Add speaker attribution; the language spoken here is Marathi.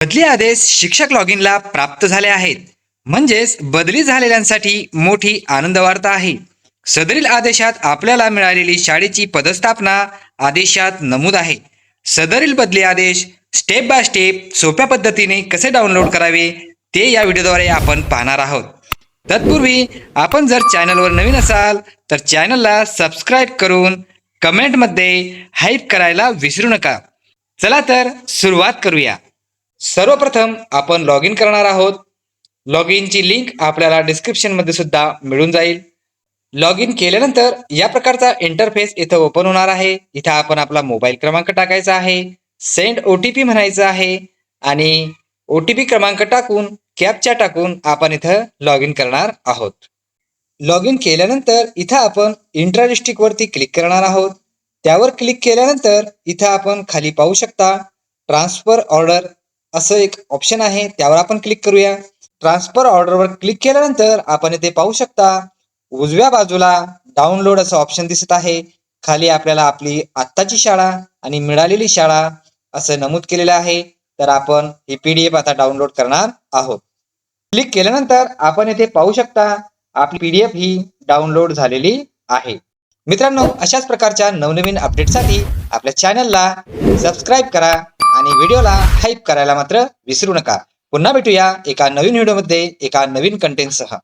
Speaker 1: बदली आदेश शिक्षक लॉग इनला प्राप्त झाले आहेत. म्हणजेच बदली झालेल्यांसाठी मोठी आनंद वार्ता आहे. सदरील आदेशात आपल्याला मिळालेली शाळेची पदस्थापना आदेशात नमूद आहे. सदरील बदली आदेश स्टेप बाय स्टेप सोप्या पद्धतीने कसे डाउनलोड करावे ते या व्हिडिओद्वारे आपण पाहणार आहोत. तत्पूर्वी आपण जर चॅनलवर नवीन असाल तर चॅनलला सबस्क्राईब करून कमेंटमध्ये हाईप करायला विसरू नका. चला तर सुरुवात करूया. सर्वप्रथम आपण लॉग इन करणार आहोत. लॉग इनची लिंक आपल्याला डिस्क्रिप्शनमध्ये सुद्धा मिळून जाईल. लॉग इन केल्यानंतर या प्रकारचा इंटरफेस इथं ओपन होणार आहे. इथं आपण आपला मोबाईल क्रमांक टाकायचा आहे. सेंड ओ टी पी म्हणायचं आहे. आणि ओ टी पी क्रमांक टाकून कॅपच्या टाकून आपण इथं लॉग इन करणार आहोत. लॉग इन केल्यानंतर इथं आपण इंट्रा डिस्ट्रिक्टवरती क्लिक करणार आहोत. त्यावर क्लिक केल्यानंतर इथं आपण खाली पाहू शकता ट्रान्सफर ऑर्डर असं एक ऑप्शन आहे त्यावर आपण क्लिक करूया. ट्रान्सफर ऑर्डरवर क्लिक केल्यानंतर आपण इथे पाहू शकता उजव्या बाजूला डाउनलोड असं ऑप्शन दिसत आहे. खाली आपल्याला आपली आत्ताची शाळा आणि मिळालेली शाळा असं नमूद केलेलं आहे. तर आपण ही पीडीएफ आता डाउनलोड करणार आहोत. क्लिक केल्यानंतर आपण इथे पाहू शकता आपली पीडीएफ ही डाउनलोड झालेली आहे. मित्रांनो अशाच प्रकारच्या नवनवीन अपडेटसाठी आपल्या चॅनलला सबस्क्राईब करा आणि व्हिडिओला हाईप करायला मात्र विसरू नका. पुन्हा भेटूया एका नवीन व्हिडिओमध्ये एका नवीन कंटेंटसह